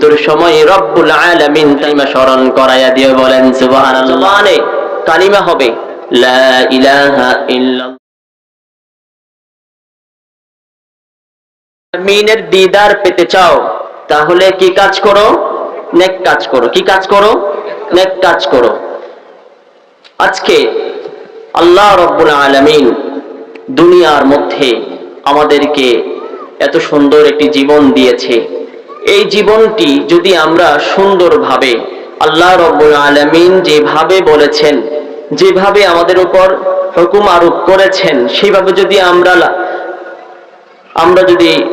মৃত্যুর সময় রব্বুল আলামিন কালিমা স্মরণ করাইয়া দিয়ে বলেন, সুবহানাল্লাহ কালিমা হবে, লা ইলাহা ইল্লাল্লাহ। মিনের দিদার পেতে চাও, তাহলে কি কাজ করো? নেক কাজ করো। কি কাজ করো? নেক কাজ করো। আজকে আল্লাহ রব্বুল আলামিন দুনিয়ার মধ্যে আমাদেরকে এত সুন্দর একটি জীবন দিয়েছে। এই জীবনটি যদি আমরা সুন্দরভাবে আল্লাহ রব্বুল আলামিন যেভাবে বলেছেন, যেভাবে আমাদের উপর হুকুম আরোপ করেছেন, সেভাবে যদি আমরা আমরা যদি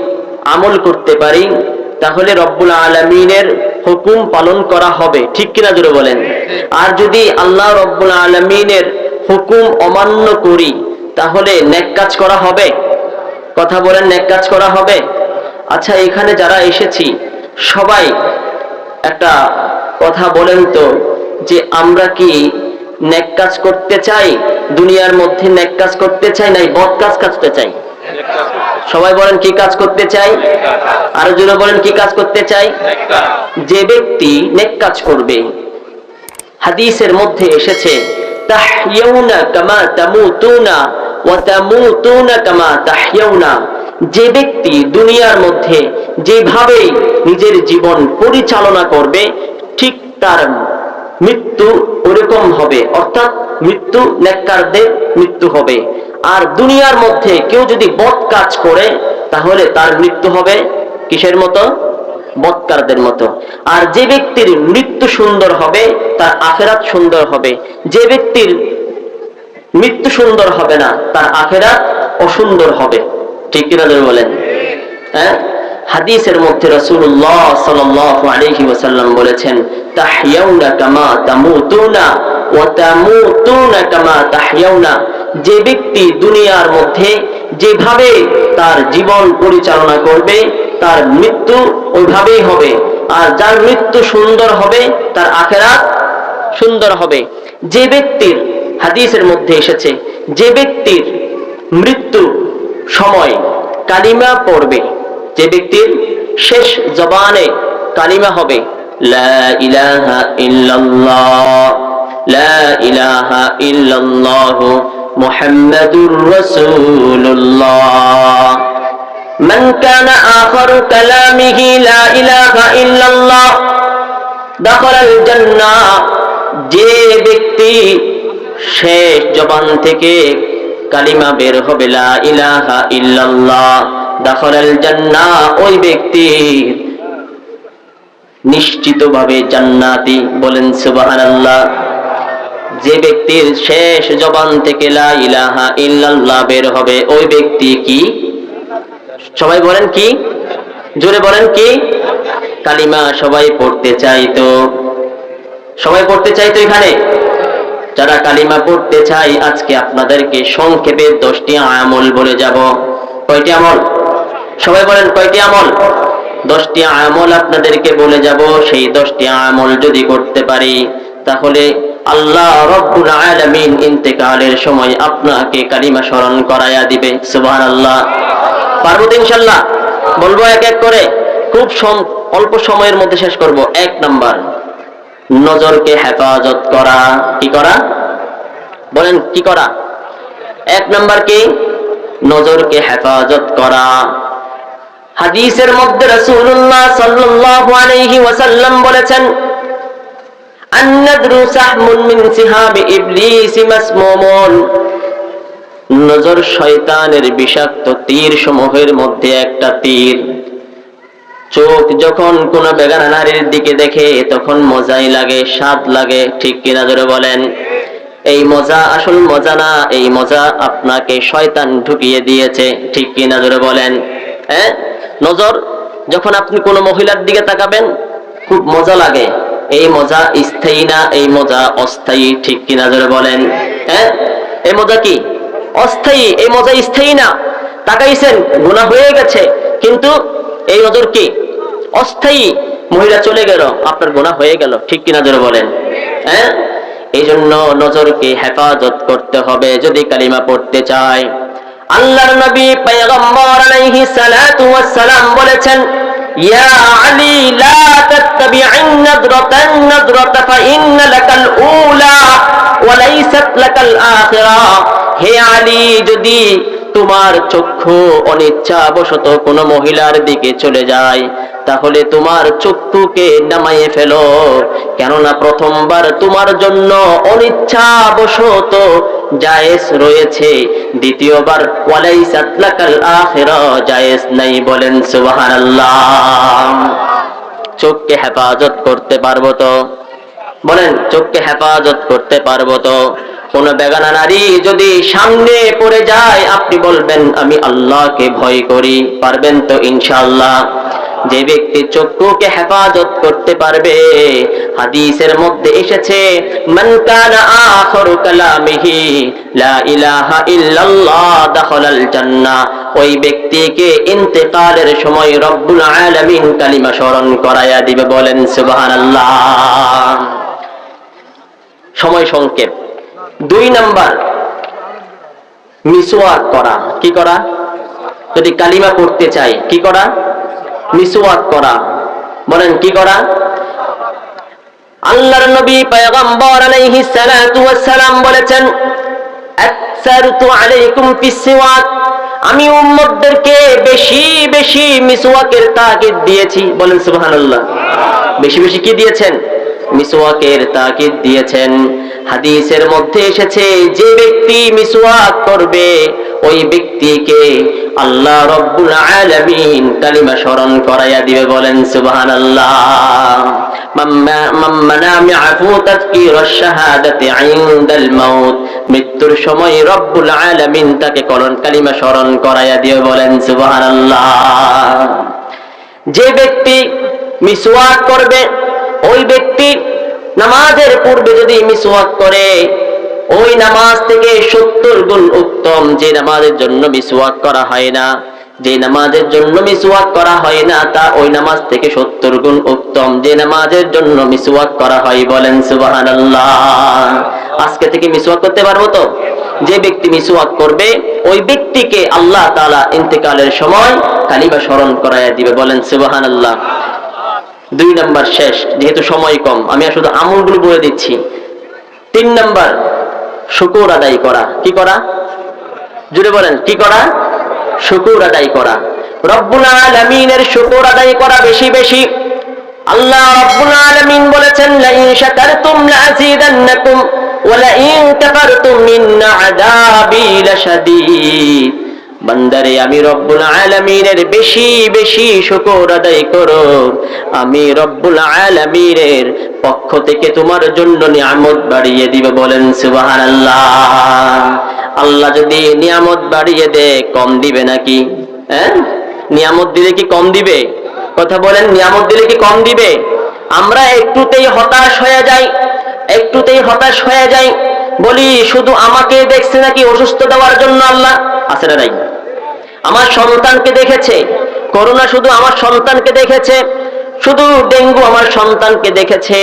আমল করতে পারি, তাহলে রব্বুল আলমিনের হুকুম পালন করা হবে। ঠিক কিনা জোরে বলেন? আর যদি আল্লাহ রব্বুল আলমিনের হুকুম অমান্য করি, তাহলে নেক কাজ করা হবে? কথা বলেন, নেক কাজ করা হবে? আচ্ছা এখানে যারা এসেছি, সবাই একটা কথা বলেন তো, যে আমরা কি নেক কাজ করতে চাই? দুনিয়ার মধ্যে নেক কাজ করতে চাই নাই, বদ কাজ করতে চাই? সবাই বলেন, কি কাজ করতে চাই? আরও জোরে বলেন, কি কাজ করতে চাই? যে ব্যক্তি নেক কাজ করবে, হাদিসের মধ্যে এসেছে তাহইয়াউনা কামা তামুতুনা, ওয়া তামুতুনা কামা তাহইয়াউনা যে ব্যক্তি দুনিয়ার মধ্যে যেভাবে নিজের জীবন পরিচালনা করবে, ঠিক তার মৃত্যু ওরকম হবে। অর্থাৎ মৃত্যু নেককারদের মৃত্যু হবে। আর দুনিয়ার মধ্যে কেউ যদি বদ কাজ করে, তাহলে তার মৃত্যু হবে কিসের মতো? বৎকারদের মতো। আর যে ব্যক্তির মৃত্যু সুন্দর হবে, তার আখেরাত সুন্দর হবে। যে ব্যক্তির মৃত্যু সুন্দর হবে না, তার আখেরাত অসুন্দর হবে। ঠিক কিনা ধরে বলেন? হ্যাঁ? হাদিসের মধ্যে রাসূলুল্লাহ সাল্লাল্লাহু আলাইহি ওয়াসাল্লাম বলেছেন, তাহইয়াউনা কামা তামুতুনা ওয়া তামুতুনা কামা তাহইয়াউনা। যে ব্যক্তি দুনিয়ার মধ্যে যেভাবে তার জীবন পরিচালনা করবে, তার মৃত্যু ওইভাবেই হবে। আর যার মৃত্যু সুন্দর হবে, তার আখেরাত সুন্দর হবে। যে ব্যক্তির হাদিসের মধ্যে এসেছে, যে ব্যক্তির মৃত্যু সময় কালিমা পড়বে। যে ব্যক্তির শেষ জবানে কালিমা হবে ইলাহা ইল্লাল্লাহ ইলাহা ইল্লাল্লাহ লা ইলাহা ইল্লাল্লাহ যে ব্যক্তি শেষ জবান থেকে কালিমা বের হবে ইলাহা ইল্লাল্লাহ। দাখলাল জান্নাহ, ওই ব্যক্তি নিশ্চিতভাবে জান্নাতি বলেন সুবহানাল্লাহ। যে ব্যক্তির শেষ জবান থেকে লা ইলাহা ইল্লাল্লাহ বের হবে, ওই ব্যক্তি কি? সবাই বলেন কি? জোরে বলেন কি? কালিমা সবাই পড়তে চাই তো সবাই পড়তে চাই তো এখানে? যারা কালিমা পড়তে চাই, আজকে আপনাদেরকে সংক্ষেপে দশটি আমল বলে যাব। কয়টি আমল? সবাই বলেন, কয়টি আমল? দশটি আমল আপনাদেরকে বলে যাব। সেই দশটি আমল যদি করতে পারি, তাহলে আল্লাহ রব্বুল আলামিন ইন্তেকালের সময় আপনাকে কালিমা স্মরণ করায়া দিবে। সুবহানাল্লাহ। পারব তো ইনশাল্লাহ বলব এক এক করে। খুব অল্প সময়ের মধ্যে শেষ করব। এক নাম্বার। নজরকে হেফাজত করা। কি করা? বলেন, কি করা? এক নাম্বার কি? নজরকে হেফাজত করা। হাদিসের মধ্যে রাসূলুল্লাহ সাল্লাল্লাহু আলাইহি ওয়াসাল্লাম বলেছেন, আন্নাদরু সাহমুন মিন সিহাবি ইবলিস মাসমুমুন। নজর শয়তানের বিষাক্ত তীর সমূহের মধ্যে একটা তীর। চোখ যখন কোন বেগানা নারীর দিকে দেখে, তখন মজাই লাগে, স্বাদ লাগে। ঠিক কিনা ধরে বলেন? এই মজা আসল মজা না, এই মজা আপনাকে শয়তান ঢুকিয়ে দিয়েছে। ঠিক কিনা ধরে বলেন? হ্যাঁ? নজর, যখন আপনি কোনো মহিলার দিকে তাকাবেন, খুব মজা লাগে। এই মজা স্থায়ী না, এই মজা অস্থায়ী। ঠিক কিনা ধরে বলেন? হ্যাঁ? এই মজা কি? অস্থায়ী। এই মজা স্থায়ী না। তাকাইছেন গুণা হয়ে গেছে। কিন্তু এই নজর কি? অস্থায়ী মহিলা চলে গেল, আপনার গোনা হয়ে গেল, ঠিক কিনা নজর বলেন? হ্যাঁ? এই জন্য নজরকে হেফাজত করতে হবে, যদি কালিমা পড়তে চায়। আল্লাহর নবী পয়গম্বর আলাইহি সালাতু ওয়াসসালাম বলেছেন, ইয়া আলী, লা তাত্তাবি'ইন নাযরাতান নাযরাতা ফা ইন্না লাকাল উলা ওয়া লাইসাত লাকাল আখিরা। হে আলী, যদি তোমার চক্ষু অনিচ্ছাবশত কোনো মহিলার দিকে চলে যায়, তাহলে তোমার চক্ষুকে নামাইয়ে ফেলো। কেননা প্রথমবার তোমার জন্য অনিচ্ছাবশত জায়েজ রয়েছে, দ্বিতীয়বার ওয়ালাই সাতলাকাল আখেরা জায়েজ নাই বলেন সুবহানাল্লাহ। চোখকে হেফাজত করতে পারব তো? বলেন, চোখকে হেফাজত করতে পারব তো? কোন বেগানা নারী যদি সামনে পড়ে যায়, আপনি বলবেন, আমি আল্লাহকে ভয় করি। পারবেন তো, ইনশাআল্লাহ। যে ব্যক্তি চক্ষুকে হেফাজত করতে পারবে, হাদিসের মধ্যে এসেছে ওই ব্যক্তিকে ইন্তেকালের সময় রব্বুল কালিমা স্মরণ করায়া দিবে, বলেন সময় সংক্ষেপ। দুই নাম্বার। মিসওয়াক করা। কি করা? যদি কালিমা পড়তে চাই, কি করা? মিসওয়াক করা। বলেন, কি করা? আল্লাহর নবী পয়গম্বর আলাইহিস সালাতু ওয়াস সালাম বলেছেন, আকসারতু আলাইকুম ফিসওয়াক আমি উম্মতদেরকে বেশি বেশি মিসওয়াকের তাকিদ দিয়েছি। বলেন, সুবহানাল্লাহ। বেশি বেশি কি দিয়েছেন? মিসওয়াকের তাকিদ দিয়েছেন। হাদিসের মধ্যে এসেছে, যে ব্যক্তি মিসওয়াক করবে, ওই ব্যক্তিকে আল্লাহ রব্বুল আলামিন কালিমা স্মরণ করাইয়া দিবে বলেন, সুবহানাল্লাহ। মৃত্যুর সময় রব্বুল আলামিন তাকে কলন কালিমা স্মরণ করাইয়া দিয়ে বলেন, সুবহানাল্লাহ। যে ব্যক্তি মিসওয়াক করবে, ওই ব্যক্তি নামাজের পূর্বে যদি মিসওয়াক করে, ওই নামাজ থেকে সত্তর গুণ উত্তম। যে নামাজের জন্য মিসওয়াক করা হয় না, যে নামাজের জন্য মিসওয়াক করা হয় না, তা ওই নামাজ থেকে সত্তর গুণ উত্তম। যে নামাজের জন্য মিসওয়াক করা হয়, বলেন সুবহানাল্লাহ। আজকে থেকে মিসওয়াক করতে পারব তো? যে ব্যক্তি মিসওয়াক করবে, ওই ব্যক্তিকে আল্লাহ তাআলা ইন্তেকালের সময় কালিমা স্মরণ করাইয়া দিবে, বলেন সুবহানাল্লাহ। দুই নাম্বার শেষ, যেহেতু সময় কম, আমি শুধু আমলগুলো বলে দিচ্ছি। তিন নাম্বার, শুকুর আদায় করা। কি করা? জুড়ে বলেন, কি করা? শুকুর আদায় করা। রব্বুল আলামিনের শুকুর আদায় করা বেশি বেশি। আল্লাহ রব্বুল আলামিন বলেছেন, লাইন শাকারতুম লাযিদান্নাকুম ওয়া লাইন কাফারতুম মিন আযাবি লাশাদীদ। বান্দারে, আমি রব্বুল আলামিনের বেশি বেশি শুকর আদায় করো। আমি রব্বুল আলামিনের পক্ষ থেকে তোমার জন্য নিয়ামত বাড়িয়ে দিবে বলেন সুবহানাল্লাহ। আল্লাহ যদি নিয়ামত বাড়িয়ে দে কম দিবে নাকি? হ্যাঁ? নিয়ামত দিলে কি কম দিবে? কথা বলেন, নিয়ামত দিলে কি কম দিবে? আমরা একটুতেই হতাশ হয়ে যাই, একটুতেই হতাশ হয়ে যাই। বলি, শুধু আমাকে দেখছে নাকি অসুস্থ দেওয়ার জন্য আল্লাহ? আছে না নাই? আমার সন্তানকে দেখেছে। করোনা শুধু আমার সন্তানকে দেখেছে, শুধু ডেঙ্গু আমার সন্তানকে দেখেছে,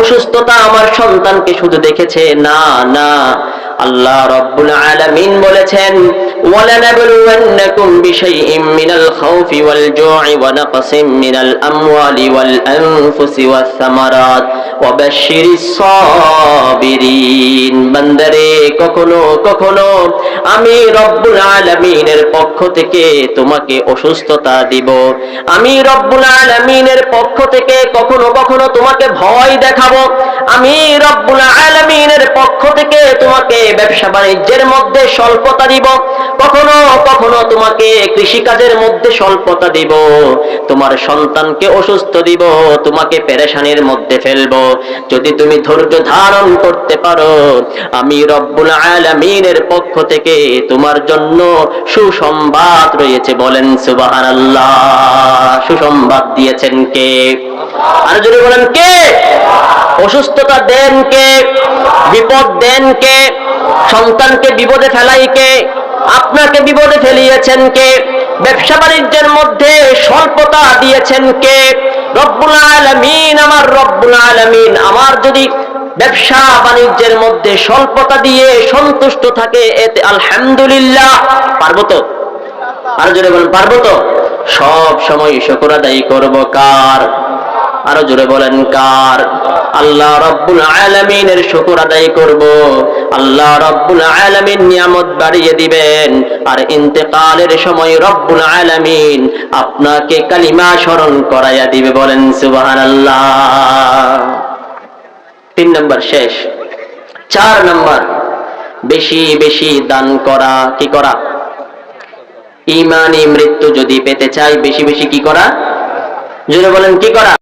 অসুস্থতা আমার সন্তানকে শুধু দেখেছে। না না আল্লাহ রব্বুল আলামিন বলেছেন ولنبلونكم بشيء من الخوف والجوع ونقص من الأموال والأنفس والثمرات وبشر الصابرين বান্দারে কখনো কখনো আমি রব্বুল আলামিনের পক্ষ থেকে তোমাকে অসুস্থতা দিব আমি রব্বুল আলামিনের পক্ষ থেকে কখনো কখনো তোমাকে ভয় দেখাবো আমি রব্বুল আলামিনের পক্ষ থেকে তোমাকে ব্যবসা বাণিজ্যের মধ্যে স্বল্পতা দিব, কখনো কখনো তোমাকে কৃষিকাজের মধ্যে স্বল্পতা দিব, তোমার সন্তানকে অসুস্থ দিব, তোমাকে পেরেশানির মধ্যে ফেলব। যদি তুমি ধৈর্য ধারণ করতে পারো, আমি রব্বুল আলামিনের পক্ষ থেকে তোমার জন্য সুসংবাদ রয়েছে। বলেন সুবহানাল্লাহ, সুসংবাদ দিয়েছেন কে? আর যদি বলেন কে? অসুস্থতা দেন কে বিপদ দেন কে সন্তানকে বিপদে ফেলাই কে আপনাকে বিপদে ফেলিয়েছেন কে ব্যবসা বাণিজ্যের মধ্যে স্বল্পতা দিয়েছেন কে রব্বুল আলামিন, আমার রব্বুল আলামিন, আমার যদি ব্যবসা বাণিজ্যের মধ্যে স্বল্পতা দিয়ে সন্তুষ্ট থাকে, এতে আলহামদুলিল্লাহ, পারব তো? আর জোরে বলেন, পারব তো? সব সময় শুকর আদায় করব কার? আরও জোরে বলেন, কার? আল্লাহ রব্বুল আলামিনের শুকর আদায় করব। আল্লাহ রব্বুল আলামিন নিয়ামত বাড়িয়ে দিবেন। আর ইন্তেকালের সময় রব্বুল আলামিন আপনাকে কালিমা স্মরণ করাইয়া দিবে বলেন, সুবহানাল্লাহ। তিন নম্বর শেষ। চার নম্বর, বেশি বেশি দান করা কি করা? ইমানি মৃত্যু যদি পেতে চাই, বেশি বেশি কি করা? জোরে বলেন, কি করা?